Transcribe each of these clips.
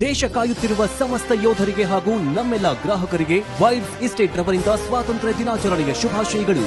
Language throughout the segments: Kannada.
ದೇಶ ಕಾಯುತ್ತಿರುವ ಸಮಸ್ತ ಯೋಧರಿಗೆ ಹಾಗೂ ನಮ್ಮೆಲ್ಲ ಗ್ರಾಹಕರಿಗೆ ವೈಬ್ಸ್ ಇಸ್ಟೇಟ್ ರವರಿಂದ ಸ್ವಾತಂತ್ರ್ಯ ದಿನಾಚರಣೆಯ ಶುಭಾಶಯಗಳು.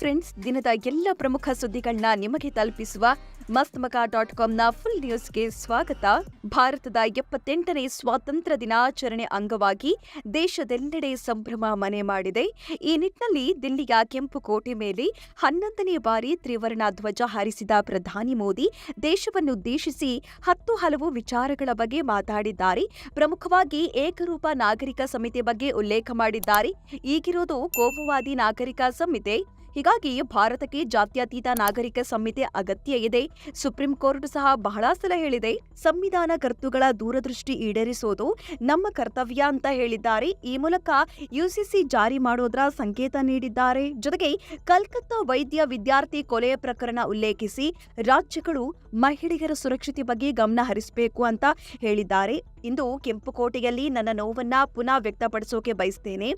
ಫ್ರೆಂಡ್ಸ್ ದಿನದ ಎಲ್ಲ ಪ್ರಮುಖ ಸುದ್ದಿಗಳನ್ನ ನಿಮಗೆ ತಲುಪಿಸುವ ಮಸ್ತ್ ಡಾಟ್ ಕಾಮ್ನ ಫುಲ್ ನ್ಯೂಸ್ಗೆ ಸ್ವಾಗತ. ಭಾರತದ ಎಪ್ಪತ್ತೆಂಟನೇ ಸ್ವಾತಂತ್ರ್ಯ ದಿನಾಚರಣೆ ಅಂಗವಾಗಿ ದೇಶದೆಲ್ಲೆಡೆ ಸಂಭ್ರಮ ಮನೆ ಮಾಡಿದೆ. ಈ ನಿಟ್ಟಿನಲ್ಲಿ ದಿಲ್ಲಿಯ ಕೆಂಪು ಕೋಟೆ ಮೇಲೆ ಹನ್ನೊಂದನೇ ಬಾರಿ ತ್ರಿವರ್ಣ ಧ್ವಜ ಹಾರಿಸಿದ ಪ್ರಧಾನಿ ಮೋದಿ ದೇಶವನ್ನುದ್ದೇಶಿಸಿ ಹತ್ತು ಹಲವು ವಿಚಾರಗಳ ಬಗ್ಗೆ ಮಾತಾಡಿದ್ದಾರೆ. ಪ್ರಮುಖವಾಗಿ ಏಕರೂಪ ನಾಗರಿಕ ಸಂಹಿತೆ ಬಗ್ಗೆ ಉಲ್ಲೇಖ ಮಾಡಿದ್ದಾರೆ. ಈಗಿರೋದು ಕೋಮುವಾದಿ ನಾಗರಿಕ ಸಂಹಿತೆ ಹೀಗಾಗಿ ಭಾರತಕ್ಕೆ ಜಾತ್ಯತೀತ ನಾಗರಿಕ ಸಂಹಿತೆ ಅಗತ್ಯ ಇದೆ. ಸುಪ್ರೀಂ ಕೋರ್ಟ್ ಸಹ ಬಹಳ ಸಲ ಹೇಳಿದೆ, ಸಂವಿಧಾನ ಕರ್ತುಗಳ ದೂರದೃಷ್ಟಿ ಈಡೇರಿಸೋದು ನಮ್ಮ ಕರ್ತವ್ಯ ಅಂತ ಹೇಳಿದ್ದಾರೆ. ಈ ಮೂಲಕ ಯುಸಿಸಿ ಜಾರಿ ಮಾಡೋದ್ರ ಸಂಕೇತ ನೀಡಿದ್ದಾರೆ. ಜೊತೆಗೆ ಕಲ್ಕತ್ತಾ ವೈದ್ಯ ವಿದ್ಯಾರ್ಥಿ ಕೊಲೆ ಪ್ರಕರಣ ಉಲ್ಲೇಖಿಸಿ ರಾಜ್ಯಗಳು ಮಹಿಳೆಯರ ಸುರಕ್ಷತೆ ಬಗ್ಗೆ ಗಮನ ಹರಿಸಬೇಕು ಅಂತ ಹೇಳಿದ್ದಾರೆ. ಇಂದು ಕೆಂಪುಕೋಟೆಯಲ್ಲಿ ನನ್ನ ನೋವನ್ನ ಪುನಃ ವ್ಯಕ್ತಪಡಿಸೋಕೆ ಬಯಸ್ತೇನೆ.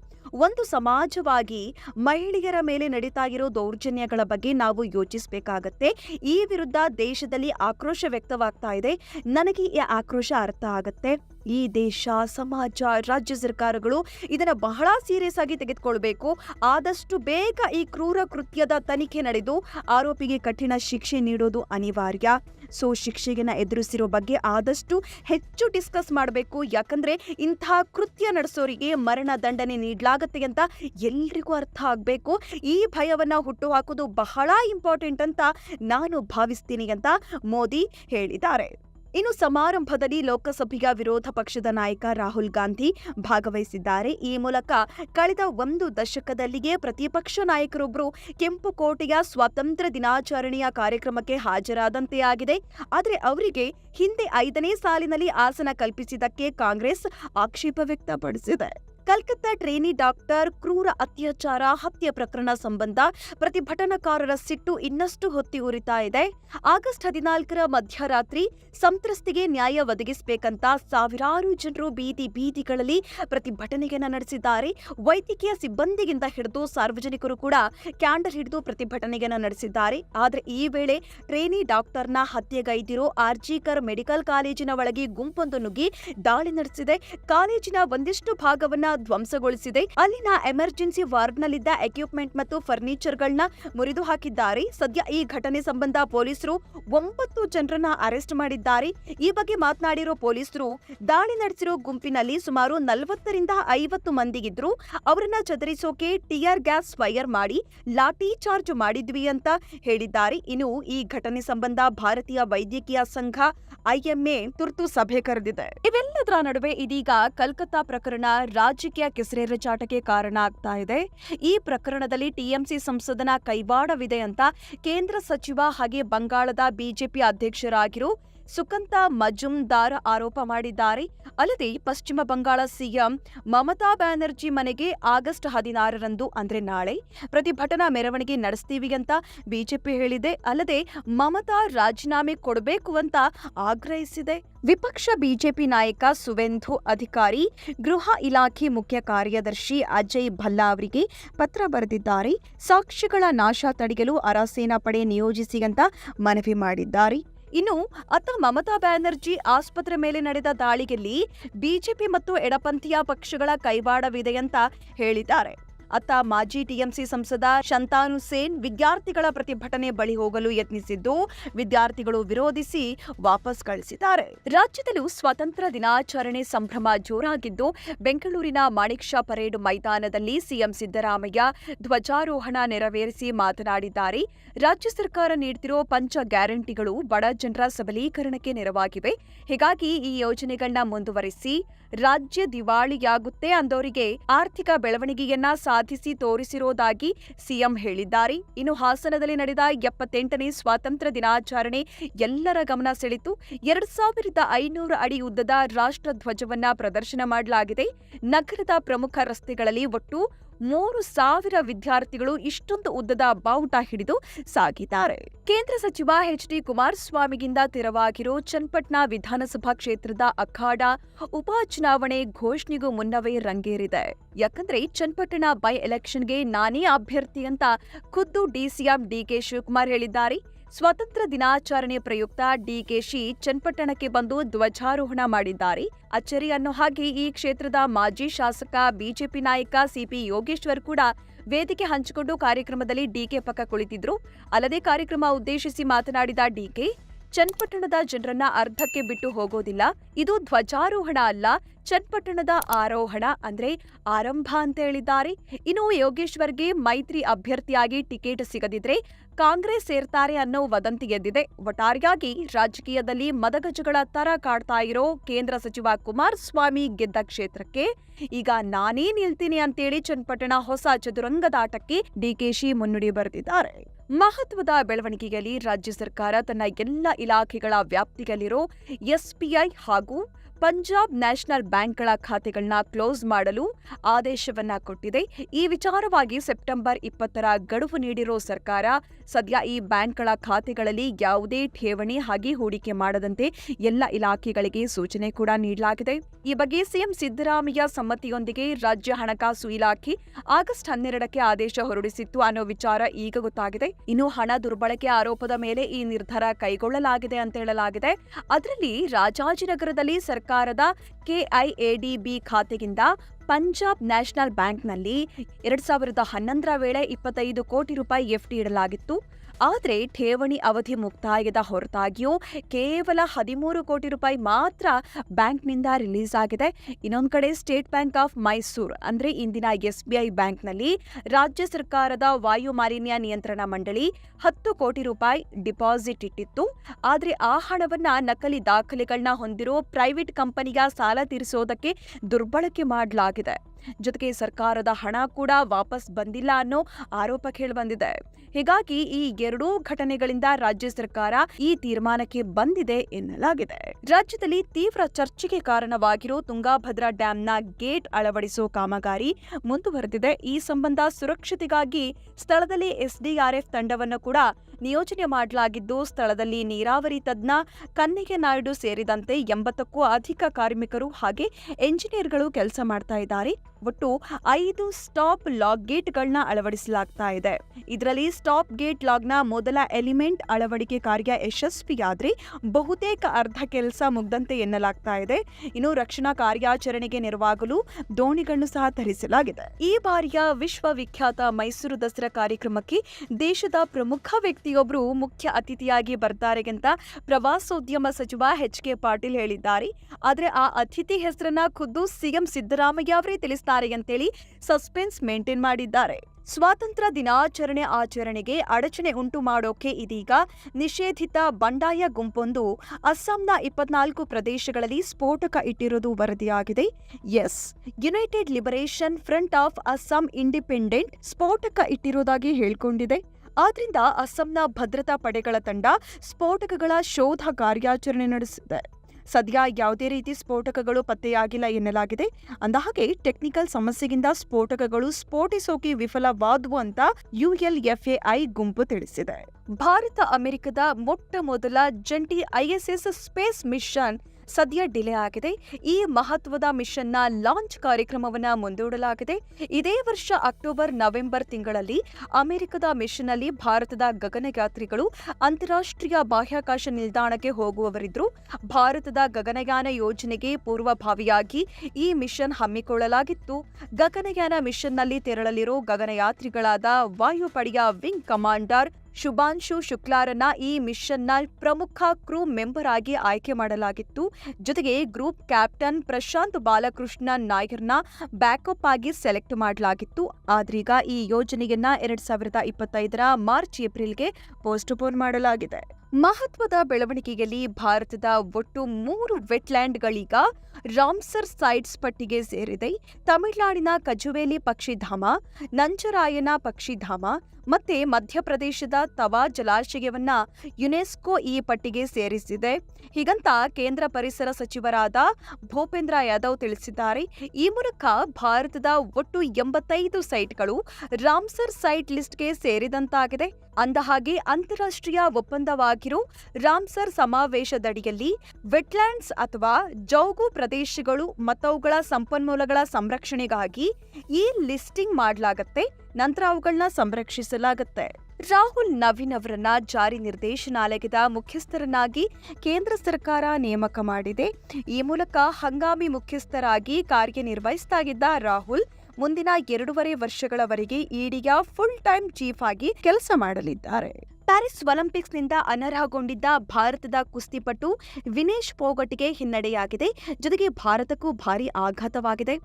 ಒಂದು ಸಮಾಜವಾಗಿ ಮಹಿಳೆಯರ ಮೇಲೆ ನಡೀತಾ ಇರೋ ದೌರ್ಜನ್ಯಗಳ ಬಗ್ಗೆ ನಾವು ಯೋಚಿಸಬೇಕಾಗತ್ತೆ. ಈ ವಿರುದ್ಧ ದೇಶದಲ್ಲಿ ಆಕ್ರೋಶ ವ್ಯಕ್ತವಾಗ್ತಾ ಇದೆ. ನನಗೆ ಈ ಆಕ್ರೋಶ ಅರ್ಥ ಆಗತ್ತೆ. ಈ ದೇಶ, ಸಮಾಜ, ರಾಜ್ಯ ಸರ್ಕಾರಗಳು ಇದನ್ನ ಬಹಳ ಸೀರಿಯಸ್ ಆಗಿ ತೆಗೆದುಕೊಳ್ಬೇಕು. ಆದಷ್ಟು ಬೇಗ ಈ ಕ್ರೂರ ಕೃತ್ಯದ ತನಿಖೆ ನಡೆದು ಆರೋಪಿಗೆ ಕಠಿಣ ಶಿಕ್ಷೆ ನೀಡೋದು ಅನಿವಾರ್ಯ. ಸೊ ಶಿಕ್ಷೆಗೆನ ಎದುರಿಸಿರೋ ಬಗ್ಗೆ ಆದಷ್ಟು ಹೆಚ್ಚು ಡಿಸ್ಕಸ್ ಮಾಡಬೇಕು. ಯಾಕಂದ್ರೆ ಇಂತಹ ಕೃತ್ಯ ನಡೆಸೋರಿಗೆ ಮರಣ ದಂಡನೆ ನೀಡಲಾಗತ್ತೆ ಅಂತ ಎಲ್ರಿಗೂ ಅರ್ಥ ಆಗಬೇಕು. ಈ ಭಯವನ್ನ ಹುಟ್ಟುಹಾಕೋದು ಬಹಳ ಇಂಪಾರ್ಟೆಂಟ್ ಅಂತ ನಾನು ಭಾವಿಸ್ತೀನಿ ಅಂತ ಮೋದಿ ಹೇಳಿದ್ದಾರೆ. ಇನ್ನು ಸಮಾರಂಭದಲ್ಲಿ ಲೋಕಸಭೆಯ ವಿರೋಧ ಪಕ್ಷದ ನಾಯಕ ರಾಹುಲ್ ಗಾಂಧಿ ಭಾಗವಹಿಸಿದ್ದಾರೆ. ಈ ಮೂಲಕ ಕಳೆದ ಒಂದು ದಶಕದಲ್ಲಿಯೇ ಪ್ರತಿಪಕ್ಷ ನಾಯಕರೊಬ್ಬರು ಕೆಂಪುಕೋಟೆಯ ಸ್ವಾತಂತ್ರ್ಯ ದಿನಾಚರಣೆಯ ಕಾರ್ಯಕ್ರಮಕ್ಕೆ ಹಾಜರಾದಂತೆ ಆಗಿದೆ ಆದರೆ ಅವರಿಗೆ ಹಿಂದೆ ಐದನೇ ಸಾಲಿನಲ್ಲಿ ಆಸನ ಕಲ್ಪಿಸಿದ್ದಕ್ಕೆ ಕಾಂಗ್ರೆಸ್ ಆಕ್ಷೇಪ ವ್ಯಕ್ತಪಡಿಸಿದೆ. ಕಲ್ಕತ್ತಾ ಟ್ರೇನಿ ಡಾಕ್ಟರ್ ಕ್ರೂರ ಅತ್ಯಾಚಾರ, ಹತ್ಯೆ ಪ್ರಕರಣ ಸಂಬಂಧ ಪ್ರತಿಭಟನಾಕಾರರ ಸಿಟ್ಟು ಇನ್ನಷ್ಟು ಹೊತ್ತಿ ಉರಿತಾ ಇದೆ. ಆಗಸ್ಟ್ ಹದಿನಾಲ್ಕರ ಮಧ್ಯರಾತ್ರಿ ಸಂತ್ರಸ್ತಿಗೆ ನ್ಯಾಯ ಒದಗಿಸಬೇಕಂತ ಸಾವಿರಾರು ಜನರು ಬೀದಿ ಬೀದಿಗಳಲ್ಲಿ ಪ್ರತಿಭಟನೆಯನ್ನು ನಡೆಸಿದ್ದಾರೆ. ವೈದ್ಯಕೀಯ ಸಿಬ್ಬಂದಿಗಿಂತ ಹಿಡಿದು ಸಾರ್ವಜನಿಕರು ಕೂಡ ಕ್ಯಾಂಡಲ್ ಹಿಡಿದು ಪ್ರತಿಭಟನೆಯನ್ನು ನಡೆಸಿದ್ದಾರೆ. ಆದರೆ ಈ ವೇಳೆ ಟ್ರೇನಿ ಡಾಕ್ಟರ್ನ ಹತ್ಯೆಗೈದಿರೋ ಆರ್ಜಿಕರ್ ಮೆಡಿಕಲ್ ಕಾಲೇಜಿನ ಒಳಗೆ ಗುಂಪೊಂದು ನುಗ್ಗಿ ದಾಳಿ ನಡೆಸಿದೆ. ಕಾಲೇಜಿನ ಒಂದಿಷ್ಟು ಭಾಗವನ್ನ ಧ್ವಂಸಗೊಳಿಸಿದೆ. ಅಲ್ಲಿನ ಎಮರ್ಜೆನ್ಸಿ ವಾರ್ಡ್ನಲ್ಲಿದ್ದ ಎಕ್ವಿಪ್ಮೆಂಟ್ ಮತ್ತು ಫರ್ನಿಚರ್ಗಳನ್ನ ಮುರಿದು ಹಾಕಿದ್ದಾರೆ. ಸದ್ಯ ಈ ಘಟನೆ ಸಂಬಂಧ ಪೊಲೀಸರು ಒಂಬತ್ತು ಜನರನ್ನ ಅರೆಸ್ಟ್ ಮಾಡಿದ್ದಾರೆ. ಈ ಬಗ್ಗೆ ಮಾತನಾಡಿರೋ ಪೊಲೀಸರು, ದಾಳಿ ನಡೆಸಿರೋ ಗುಂಪಿನಲ್ಲಿ ಸುಮಾರು ನಲವತ್ತರಿಂದ ಐವತ್ತು ಮಂದಿಗಿದ್ರು. ಅವರನ್ನ ಚದರಿಸೋಕೆ ಟಿಆರ್ ಗ್ಯಾಸ್ ಫೈರ್ ಮಾಡಿ, ಲಾಠಿ ಚಾರ್ಜ್ ಮಾಡಿದ್ವಿ ಅಂತ ಹೇಳಿದ್ದಾರೆ. ಇನ್ನು ಈ ಘಟನೆ ಸಂಬಂಧ ಭಾರತೀಯ ವೈದ್ಯಕೀಯ ಸಂಘ, ಐಎಂಎ ತುರ್ತು ಸಭೆ ಕರೆದಿದೆ. ಇವೆಲ್ಲದರ ನಡುವೆ ಇದೀಗ ಕಲ್ಕತ್ತಾ ಪ್ರಕರಣ ರಾಜಕೀಯ ಕೆಸರೆರಚಾಟಕ್ಕೆ ಕಾರಣ ಆಗ್ತಾ ಇದೆ. ಈ ಪ್ರಕರಣದಲ್ಲಿ ಟಿಎಂಸಿ ಸಂಸದನ ಕೈವಾಡವಿದೆ ಅಂತ ಕೇಂದ್ರ ಸಚಿವ ಹಾಗೆ ಬಂಗಾಳದ ಬಿಜೆಪಿ ಅಧ್ಯಕ್ಷರಾಗಿರೋ ಸುಕಂತ ಮಜುಮ್ದಾರ್ ಆರೋಪ ಮಾಡಿದ್ದಾರೆ. ಅಲ್ಲದೆ ಪಶ್ಚಿಮ ಬಂಗಾಳ ಸಿಎಂ ಮಮತಾ ಬ್ಯಾನರ್ಜಿ ಮನೆಗೆ ಆಗಸ್ಟ್ ಹದಿನಾರರಂದು, ಅಂದ್ರೆ ನಾಳೆ, ಪ್ರತಿಭಟನಾ ಮೆರವಣಿಗೆ ನಡೆಸ್ತೀವಿ ಅಂತ ಬಿಜೆಪಿ ಹೇಳಿದೆ. ಅಲ್ಲದೆ ಮಮತಾ ರಾಜೀನಾಮೆ ಕೊಡಬೇಕು ಅಂತ ಆಗ್ರಹಿಸಿದೆ. ವಿಪಕ್ಷ ಬಿಜೆಪಿ ನಾಯಕ ಸುವೆಂಧು ಅಧಿಕಾರಿ, ಗೃಹ ಇಲಾಖೆ ಮುಖ್ಯ ಕಾರ್ಯದರ್ಶಿ ಅಜಯ್ ಭಲ್ಲಾ ಅವರಿಗೆ ಪತ್ರ ಬರೆದಿದ್ದಾರೆ. ಸಾಕ್ಷಿಗಳ ನಾಶ ತಡೆಯಲು ಅರಸೇನಾ ಪಡೆ ನಿಯೋಜಿಸಿ ಅಂತ ಮನವಿ ಮಾಡಿದ್ದಾರೆ. ಇನ್ನು ಅತ್ತ ಮಮತಾ ಬ್ಯಾನರ್ಜಿ ಆಸ್ಪತ್ರೆ ಮೇಲೆ ನಡೆದ ದಾಳಿಯಲ್ಲಿ ಬಿಜೆಪಿ ಮತ್ತು ಎಡಪಂಥೀಯ ಪಕ್ಷಗಳ ಕೈವಾಡವಿದೆ ಅಂತ ಹೇಳಿದ್ದಾರೆ. ಅತ್ತ ಮಾಜಿ ಟಿಎಂಸಿ ಸಂಸದ ಶಂತಾನು ಸೇನ್ ವಿದ್ಯಾರ್ಥಿಗಳ ಪ್ರತಿಭಟನೆ ಬಳಿ ಹೋಗಲು ಯತ್ನಿಸಿದ್ದು, ವಿದ್ಯಾರ್ಥಿಗಳು ವಿರೋಧಿಸಿ ವಾಪಸ್ ಕಳಿಸಿದ್ದಾರೆ. ರಾಜ್ಯದಲ್ಲೂ ಸ್ವಾತಂತ್ರ್ಯ ದಿನಾಚರಣೆ ಸಂಭ್ರಮ ಜೋರಾಗಿದ್ದು, ಬೆಂಗಳೂರಿನ ಮಾಣಿಕ್ ಶಾ ಪರೇಡ್ ಮೈದಾನದಲ್ಲಿ ಸಿಎಂ ಸಿದ್ದರಾಮಯ್ಯ ಧ್ವಜಾರೋಹಣ ನೆರವೇರಿಸಿ ಮಾತನಾಡಿದ್ದಾರೆ. ರಾಜ್ಯ ಸರ್ಕಾರ ನೀಡುತ್ತಿರೋ ಪಂಚ ಗ್ಯಾರಂಟಿಗಳು ಬಡ ಜನರ ಸಬಲೀಕರಣಕ್ಕೆ ನೆರವಾಗಿವೆ. ಹೀಗಾಗಿ ಈ ಯೋಜನೆಗಳನ್ನ ಮುಂದುವರಿಸಿ, ರಾಜ್ಯ ದಿವಾಳಿಯಾಗುತ್ತೆ ಅಂದವರಿಗೆ ಆರ್ಥಿಕ ಬೆಳವಣಿಗೆಯನ್ನ ಸಾಧಿಸಿ ತೋರಿಸಿರುವುದಾಗಿ ಸಿಎಂ ಹೇಳಿದ್ದಾರೆ. ಇನ್ನು ಹಾಸನದಲ್ಲಿ ನಡೆದ ಎಪ್ಪತ್ತೆಂಟನೇ ಸ್ವಾತಂತ್ರ್ಯ ದಿನಾಚರಣೆ ಎಲ್ಲರ ಗಮನ ಸೆಳೆತು. ಎರಡ್ ಸಾವಿರದ ಐನೂರು ಅಡಿ ಉದ್ದದ ರಾಷ್ಟ್ರ ಧ್ವಜವನ್ನ ಪ್ರದರ್ಶನ ಮಾಡಲಾಗಿದೆ. ನಗರದ ಪ್ರಮುಖ ರಸ್ತೆಗಳಲ್ಲಿ ಒಟ್ಟು ಮೂರು ಸಾವಿರ ವಿದ್ಯಾರ್ಥಿಗಳು ಇಷ್ಟೊಂದು ಉದ್ದದ ಬಾವುಟ ಹಿಡಿದು ಸಾಗಿದ್ದಾರೆ. ಕೇಂದ್ರ ಸಚಿವ ಎಚ್ ಡಿ ಕುಮಾರಸ್ವಾಮಿಗಿಂದ ತೆರವಾಗಿರೋ ಚನ್ಪಟ್ನ ವಿಧಾನಸಭಾ ಕ್ಷೇತ್ರದ ಅಖಾಡ ಉಪಚುನಾವಣೆ ಘೋಷಣೆಗೂ ಮುನ್ನವೇ ರಂಗೇರಿದೆ. ಯಾಕಂದ್ರೆ ಚನ್ಪಟ್ಟಣ ಬೈ ಎಲೆಕ್ಷನ್ಗೆ ನಾನೇ ಅಭ್ಯರ್ಥಿ ಅಂತ ಖುದ್ದು ಡಿಸಿಎಂ ಡಿಕೆ ಶಿವಕುಮಾರ್ ಹೇಳಿದ್ದಾರೆ. ಸ್ವಾತಂತ್ರ್ಯ ದಿನಾಚರಣೆ ಪ್ರಯುಕ್ತ ಡಿಕೆಶಿ ಚನ್ನಪಟ್ಟಣಕ್ಕೆ ಬಂದು ಧ್ವಜಾರೋಹಣ ಮಾಡಿದ್ದಾರೆ. ಅಚ್ಚರಿ ಅನ್ನೋ ಹಾಗೆ ಈ ಕ್ಷೇತ್ರದ ಮಾಜಿ ಶಾಸಕ, ಬಿಜೆಪಿ ನಾಯಕ ಸಿಪಿ ಯೋಗೇಶ್ವರ್ ಕೂಡ ವೇದಿಕೆ ಹಂಚಿಕೊಂಡು ಕಾರ್ಯಕ್ರಮದಲ್ಲಿ ಡಿಕೆ ಪಕ್ಕ ಕುಳಿತಿದ್ರು. ಅಲ್ಲದೆ ಕಾರ್ಯಕ್ರಮ ಉದ್ದೇಶಿಸಿ ಮಾತನಾಡಿದ ಡಿಕೆ ಚನ್ನಪಟ್ಟಣದ ಜನರನ್ನ ಅರ್ಧಕ್ಕೆ ಬಿಟ್ಟು ಹೋಗೋದಿಲ್ಲ. ಇದು ಧ್ವಜಾರೋಹಣ ಅಲ್ಲ ಚನ್ಪಟ್ಟಣದ ಆರೋಹಣ ಅಂದ್ರೆ ಆರಂಭ ಅಂತ ಹೇಳಿದ್ದಾರೆ. ಇನ್ನು ಯೋಗೇಶ್ವರ್ಗೆ ಮೈತ್ರಿ ಅಭ್ಯರ್ಥಿಯಾಗಿ ಟಿಕೆಟ್ ಸಿಗದಿದ್ರೆ ಕಾಂಗ್ರೆಸ್ ಸೇರ್ತಾರೆ ಅನ್ನೋ ವದಂತಿ ಎದ್ದಿದೆ. ಒಟ್ಟಾರೆಯಾಗಿ ರಾಜಕೀಯದಲ್ಲಿ ಮದಗಜಗಳ ತರ ಕಾಡ್ತಾ ಇರೋ ಕೇಂದ್ರ ಸಚಿವ ಕುಮಾರಸ್ವಾಮಿ ಗೆದ್ದ ಕ್ಷೇತ್ರಕ್ಕೆ ಈಗ ನಾನೇ ನಿಲ್ತೀನಿ ಅಂತೇಳಿ ಚನ್ನಪಟ್ಟಣ ಹೊಸ ಚದುರಂಗದಾಟಕ್ಕೆ ಡಿಕೆಶಿ ಮುನ್ನುಡಿ ಬರೆದಿದ್ದಾರೆ. ಮಹತ್ವದ ಬೆಳವಣಿಗೆಯಲ್ಲಿ ರಾಜ್ಯ ಸರ್ಕಾರ ತನ್ನ ಎಲ್ಲ ಇಲಾಖೆಗಳ ವ್ಯಾಪ್ತಿಯಲ್ಲಿರೋ ಎಸ್ಪಿಐ ಹಾಗೂ ಪಂಜಾಬ್ ನ್ಯಾಷನಲ್ ಬ್ಯಾಂಕ್ಗಳ ಖಾತೆಗಳನ್ನ ಕ್ಲೋಸ್ ಮಾಡಲು ಆದೇಶವನ್ನ ಕೊಟ್ಟಿದೆ. ಈ ವಿಚಾರವಾಗಿ ಸೆಪ್ಟೆಂಬರ್ ಇಪ್ಪತ್ತರ ಗಡುವು ನೀಡಿರೋ ಸರ್ಕಾರ ಸದ್ಯ ಈ ಬ್ಯಾಂಕ್ಗಳ ಖಾತೆಗಳಲ್ಲಿ ಯಾವುದೇ ಠೇವಣಿ ಹಾಗೆ ಹೂಡಿಕೆ ಮಾಡದಂತೆ ಎಲ್ಲ ಇಲಾಖೆಗಳಿಗೆ ಸೂಚನೆ ಕೂಡ ನೀಡಲಾಗಿದೆ. ಈ ಬಗ್ಗೆ ಸಿಎಂ ಸಿದ್ದರಾಮಯ್ಯ ಸಮ್ಮತಿಯೊಂದಿಗೆ ರಾಜ್ಯ ಹಣಕಾಸು ಇಲಾಖೆ ಆಗಸ್ಟ್ ಹನ್ನೆರಡಕ್ಕೆ ಆದೇಶ ಹೊರಡಿಸಿತ್ತು ಅನ್ನೋ ವಿಚಾರ ಈಗ ಗೊತ್ತಾಗಿದೆ. ಇನ್ನು ಹಣ ದುರ್ಬಳಕೆ ಆರೋಪದ ಮೇಲೆ ಈ ನಿರ್ಧಾರ ಕೈಗೊಳ್ಳಲಾಗಿದೆ ಅಂತ ಹೇಳಲಾಗಿದೆ. ಅದರಲ್ಲಿ ರಾಜಾಜಿನಗರದಲ್ಲಿ ಸರ್ಕಾರದ ಕೆಐಎಡಿಬಿ ಖಾತೆಯಿಂದ ಪಂಜಾಬ್ ನ್ಯಾಷನಲ್ ಬ್ಯಾಂಕ್ನಲ್ಲಿ ಎರಡ್ ಸಾವಿರದ ಹನ್ನೊಂದರ ವೇಳೆ ಇಪ್ಪತ್ತೈದು ಕೋಟಿ ರೂಪಾಯಿ ಎಫ್ಡಿ ಇಡಲಾಗಿತ್ತು. ಆದರೆ ಠೇವಣಿ ಅವಧಿ ಮುಕ್ತಾಯದ ಹೊರತಾಗಿಯೂ ಕೇವಲ ಹದಿಮೂರು ಕೋಟಿ ರೂಪಾಯಿ ಮಾತ್ರ ಬ್ಯಾಂಕ್ನಿಂದ ರಿಲೀಸ್ ಆಗಿದೆ. ಇನ್ನೊಂದು ಕಡೆ ಸ್ಟೇಟ್ ಬ್ಯಾಂಕ್ ಆಫ್ ಮೈಸೂರು ಅಂದ್ರೆ ಇಂದಿನ ಎಸ್ಬಿಐ ಬ್ಯಾಂಕ್ನಲ್ಲಿ ರಾಜ್ಯ ಸರ್ಕಾರದ ವಾಯು ಮಾಲಿನ್ಯ ನಿಯಂತ್ರಣ ಮಂಡಳಿ ಹತ್ತು ಕೋಟಿ ರೂಪಾಯಿ ಡಿಪಾಸಿಟ್ ಇಟ್ಟಿತ್ತು. ಆದರೆ ಆ ಹಣವನ್ನ ನಕಲಿ ದಾಖಲೆಗಳನ್ನ ಹೊಂದಿರೋ ಪ್ರೈವೇಟ್ ಕಂಪನಿಯ ಸಾಲ ತೀರಿಸೋದಕ್ಕೆ ದುರ್ಬಳಕೆ ಮಾಡಲಾಗಿದೆ. ಜೊತೆಗೆ ಸರ್ಕಾರದ ಹಣ ಕೂಡ ವಾಪಸ್ ಬಂದಿಲ್ಲ ಅನ್ನೋ ಆರೋಪ ಕೇಳಿಬಂದಿದೆ. ಹೀಗಾಗಿ ಈ ಎರಡೂ ಘಟನೆಗಳಿಂದ ರಾಜ್ಯ ಸರ್ಕಾರ ಈ ತೀರ್ಮಾನಕ್ಕೆ ಬಂದಿದೆ ಎನ್ನಲಾಗಿದೆ. ರಾಜ್ಯದಲ್ಲಿ ತೀವ್ರ ಚರ್ಚೆಗೆ ಕಾರಣವಾಗಿರೋ ತುಂಗಾಭದ್ರಾ ಡ್ಯಾಂನ ಗೇಟ್ ಅಳವಡಿಸೋ ಕಾಮಗಾರಿ ಮುಂದುವರೆದಿದೆ. ಈ ಸಂಬಂಧ ಸುರಕ್ಷತೆಗಾಗಿ ಸ್ಥಳದಲ್ಲಿ ಎಸ್ಡಿಆರ್ಎಫ್ ತಂಡವನ್ನು ಕೂಡ ನಿಯೋಜನೆ ಮಾಡಲಾಗಿದ್ದು, ಸ್ಥಳದಲ್ಲಿ ನೀರಾವರಿ ತಜ್ಞ ಕನ್ನಿಗೆ ನಾಯ್ಡು ಸೇರಿದಂತೆ ಎಂಬತ್ತಕ್ಕೂ ಅಧಿಕ ಕಾರ್ಮಿಕರು ಹಾಗೆ ಎಂಜಿನಿಯರ್ಗಳು ಕೆಲಸ ಮಾಡ್ತಾ ಇದ್ದಾರೆ. ಒಟ್ಟು ಐದು ಸ್ಟಾಪ್ ಲಾಕ್ ಗೇಟ್ಗಳನ್ನ ಅಳವಡಿಸಲಾಗ್ತಾ ಇದೆ. ಇದರಲ್ಲಿ ಸ್ಟಾಪ್ ಗೇಟ್ ಲಾಗ್ನ ಮೊದಲ ಎಲಿಮೆಂಟ್ ಅಳವಡಿಕೆ ಕಾರ್ಯ ಯಶಸ್ವಿಯಾದ್ರೆ ಬಹುತೇಕ ಅರ್ಧ ಕೆಲಸ ಮುಗ್ದಂತೆ ಎನ್ನಲಾಗ್ತಾ ಇದೆ. ಇನ್ನು ರಕ್ಷಣಾ ಕಾರ್ಯಾಚರಣೆಗೆ ನೆರವಾಗಲು ದೋಣಿಗಳನ್ನು ಸಹ ತರಿಸಲಾಗಿದೆ ಈ ಬಾರಿಯ ವಿಶ್ವವಿಖ್ಯಾತ ಮೈಸೂರು ದಸರಾ ಕಾರ್ಯಕ್ರಮಕ್ಕೆ ದೇಶದ ಪ್ರಮುಖ ವ್ಯಕ್ತಿಯೊಬ್ಬರು ಮುಖ್ಯ ಅತಿಥಿಯಾಗಿ ಬರ್ತಾರೆ ಅಂತ ಪ್ರವಾಸೋದ್ಯಮ ಸಚಿವ ಎಚ್ ಕೆ ಪಾಟೀಲ್ ಹೇಳಿದ್ದಾರೆ. ಆದರೆ ಆ ಅತಿಥಿ ಹೆಸರನ್ನ ಖುದ್ದು ಸಿಎಂ ಸಿದ್ದರಾಮಯ್ಯ ಅವರೇ ತಿಳಿಸ್ತಾರೆ ಅಂತೇಳಿ ಸಸ್ಪೆನ್ಸ್ ಮೇಂಟೈನ್ ಮಾಡಿದ್ದಾರೆ. ಸ್ವಾತಂತ್ರ್ಯ ದಿನಾಚರಣೆ ಆಚರಣೆಗೆ ಅಡಚಣೆ ಉಂಟು ಮಾಡೋಕೆ ಇದೀಗ ನಿಷೇಧಿತ ಬಂಡಾಯ ಗುಂಪೊಂದು ಅಸ್ಸಾಂನ ಇಪ್ಪತ್ನಾಲ್ಕು ಪ್ರದೇಶಗಳಲ್ಲಿ ಸ್ಫೋಟಕ ಇಟ್ಟಿರುವುದು ವರದಿಯಾಗಿದೆ. S, United Liberation Front of Assam Independent ಸ್ಫೋಟಕ ಇಟ್ಟಿರುವುದಾಗಿ ಹೇಳಿಕೊಂಡಿದೆ. ಆದ್ರಿಂದ ಅಸ್ಸಾಂನ ಭದ್ರತಾ ಪಡೆಗಳ ತಂಡ ಸ್ಫೋಟಕಗಳ ಶೋಧ ಕಾರ್ಯಾಚರಣೆ ನಡೆಸಿದೆ. ಸದ್ಯ ಯಾವುದೇ ರೀತಿ ಸ್ಫೋಟಕಗಳು ಪತ್ತೆಯಾಗಿಲ್ಲ ಎನ್ನಲಾಗಿದೆ. ಅಂದಹಾಗೆ, ಟೆಕ್ನಿಕಲ್ ಸಮಸ್ಯೆಗಿಂದ ಸ್ಫೋಟಕಗಳು ಸ್ಫೋಟಿಸೋಕೆ ವಿಫಲವಾದವು ಅಂತ ಯುಎಲ್ಎಫ್ಎಐ ಗುಂಪು ತಿಳಿಸಿದೆ. ಭಾರತ ಅಮೆರಿಕದ ಮೊಟ್ಟ ಮೊದಲ ಜಂಟಿ ಐಎಸ್ಎಸ್ ಸ್ಪೇಸ್ ಮಿಷನ್ ಸದ್ಯ ಡಿಲೇ ಆಗಿದೆ. ಈ ಮಹತ್ವದ ಮಿಷನ್ನ ಲಾಂಚ್ ಕಾರ್ಯಕ್ರಮವನ್ನು ಮುಂದೂಡಲಾಗಿದೆ. ಇದೇ ವರ್ಷ ಅಕ್ಟೋಬರ್, ನವೆಂಬರ್ ತಿಂಗಳಲ್ಲಿ ಅಮೆರಿಕದ ಮಿಷನ್ನಲ್ಲಿ ಭಾರತದ ಗಗನಯಾತ್ರಿಗಳು ಅಂತಾರಾಷ್ಟ್ರೀಯ ಬಾಹ್ಯಾಕಾಶ ನಿಲ್ದಾಣಕ್ಕೆ ಹೋಗುವವರಿದ್ರು. ಭಾರತದ ಗಗನಯಾನ ಯೋಜನೆಗೆ ಪೂರ್ವಭಾವಿಯಾಗಿ ಈ ಮಿಷನ್ ಹಮ್ಮಿಕೊಳ್ಳಲಾಗಿತ್ತು. ಗಗನಯಾನ ಮಿಷನ್ನಲ್ಲಿ ತೆರಳಲಿರೋ ಗಗನಯಾತ್ರಿಗಳಾದ ವಾಯುಪಡೆಯ ವಿಂಗ್ ಕಮಾಂಡರ್ ಶುಭಾಂಶು ಶುಕ್ಲಾರನ್ನ ಈ ಮಿಷನ್ನ ಪ್ರಮುಖ ಕ್ರೂ ಮೆಂಬರ್ ಆಗಿ ಆಯ್ಕೆ ಮಾಡಲಾಗಿತ್ತು. ಜೊತೆಗೆ ಗ್ರೂಪ್ ಕ್ಯಾಪ್ಟನ್ ಪ್ರಶಾಂತ್ ಬಾಲಕೃಷ್ಣ ನಾಯರ್ನ ಬ್ಯಾಕಪ್ ಆಗಿ ಸೆಲೆಕ್ಟ್ ಮಾಡಲಾಗಿತ್ತು. ಆದ್ರೀಗ ಈ ಯೋಜನೆಯನ್ನ ಎರಡ್ ಸಾವಿರದ ಇಪ್ಪತ್ತೈದರ ಮಾರ್ಚ್, ಏಪ್ರಿಲ್ಗೆ ಪೋಸ್ಟ್ಪೋನ್ ಮಾಡಲಾಗಿದೆ. ಮಹತ್ವದ ಬೆಳವಣಿಗೆಯಲ್ಲಿ ಭಾರತದ ಒಟ್ಟು ಮೂರು ವೆಟ್ಲ್ಯಾಂಡ್ಗಳೀಗ ರಾಮ್ಸರ್ ಸೈಟ್ಸ್ ಪಟ್ಟಿಗೆ ಸೇರಿದೆ. ತಮಿಳುನಾಡಿನ ಕಜುವೇಲಿ ಪಕ್ಷಿಧಾಮ, ನಂಜರಾಯನ ಪಕ್ಷಿಧಾಮ ಮತ್ತೆ ಮಧ್ಯಪ್ರದೇಶದ ತವಾ ಜಲಾಶಯವನ್ನ ಯುನೆಸ್ಕೋ ಈ ಪಟ್ಟಿಗೆ ಸೇರಿಸಿದೆ. ಹೀಗಂತ ಕೇಂದ್ರ ಪರಿಸರ ಸಚಿವರಾದ ಭೂಪೇಂದ್ರ ಯಾದವ್ ತಿಳಿಸಿದ್ದಾರೆ. ಈ ಮೂಲಕ ಭಾರತದ ಒಟ್ಟು ಎಂಬತ್ತೈದು ಸೈಟ್ಗಳು ರಾಮ್ಸರ್ ಸೈಟ್ ಲಿಸ್ಟ್ಗೆ ಸೇರಿದಂತಾಗಿದೆ. ಅಂದಹಾಗೆ ಅಂತಾರಾಷ್ಟ್ರೀಯ ಒಪ್ಪಂದವಾಗಿರೋ ರಾಮ್ಸರ್ ಸಮಾವೇಶದಡಿಯಲ್ಲಿ ವೆಟ್ಲ್ಯಾಂಡ್ಸ್ ಅಥವಾ ಜೌಗು ಪ್ರದೇಶಗಳು ಮತ್ತವುಗಳ ಸಂಪನ್ಮೂಲಗಳ ಸಂರಕ್ಷಣೆಗಾಗಿ ಈ ಲಿಸ್ಟಿಂಗ್ ಮಾಡಲಾಗತ್ತೆ. ನಂತರ ಅವುಗಳನ್ನ ಸಂರಕ್ಷಿಸಲಾಗುತ್ತೆ ರಾಹುಲ್ ನವೀನ್ ಅವರನ್ನ ಜಾರಿ ನಿರ್ದೇಶನಾಲಯದ ಮುಖ್ಯಸ್ಥರನ್ನಾಗಿ ಕೇಂದ್ರ ಸರ್ಕಾರ ನೇಮಕ ಮಾಡಿದೆ. ಈ ಮೂಲಕ ಹಂಗಾಮಿ ಮುಖ್ಯಸ್ಥರಾಗಿ ಕಾರ್ಯನಿರ್ವಹಿಸುತ್ತಿದ್ದ ರಾಹುಲ್ ಮುಂದಿನ ಎರಡೂವರೆ ವರ್ಷಗಳವರೆಗೆ ಇಡಿಯ ಫುಲ್ ಟೈಮ್ ಚೀಫ್ ಆಗಿ ಕೆಲಸ ಮಾಡಲಿದ್ದಾರೆ. ಪ್ಯಾರಿಸ್ ಒಲಿಂಪಿಕ್ಸ್ನಿಂದ ಅನರ್ಹಗೊಂಡಿದ್ದ ಭಾರತದ ಕುಸ್ತಿಪಟು ವಿನೇಶ್ ಪೋಗಟ್ಗೆ ಹಿನ್ನಡೆಯಾಗಿದೆ. ಜೊತೆಗೆ ಭಾರತಕ್ಕೂ ಭಾರಿ ಆಘಾತವಾಗಿದೆ.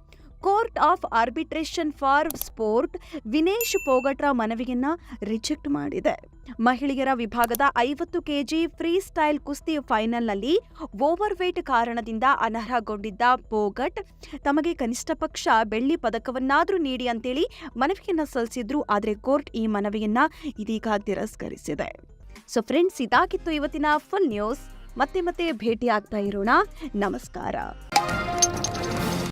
Court of Arbitration for Sport Vinesh ಪೋಗಟ್ರ ಮನವಿಯನ್ನ ರಿಜೆಕ್ಟ್ ಮಾಡಿದೆ. ಮಹಿಳೆಯರ ವಿಭಾಗದ ಐವತ್ತು ಕೆಜಿ ಫ್ರೀ ಸ್ಟೈಲ್ ಕುಸ್ತಿ ಫೈನಲ್ನಲ್ಲಿ ಓವರ್ ವೇಟ್ ಕಾರಣದಿಂದ ಅನರ್ಹಗೊಂಡಿದ್ದ ಪೋಗಟ್ ತಮಗೆ ಕನಿಷ್ಠ ಪಕ್ಷ ಬೆಳ್ಳಿ ಪದಕವನ್ನಾದರೂ ನೀಡಿ ಅಂತೇಳಿ ಮನವಿಯನ್ನ ಸಲ್ಲಿಸಿದ್ರು, ಆದರೆ ಕೋರ್ಟ್ ಈ ಮನವಿಯನ್ನ ಇದೀಗ ತಿರಸ್ಕರಿಸಿದೆ. ಸೊ ಫ್ರೆಂಡ್ಸ್ ಇದಾಗಿತ್ತು ಇವತ್ತಿನ ಫುಲ್ ನ್ಯೂಸ್. ಮತ್ತೆ ಮತ್ತೆ ಭೇಟಿ ಆಗ್ತಾ ಇರೋಣ. ನಮಸ್ಕಾರ.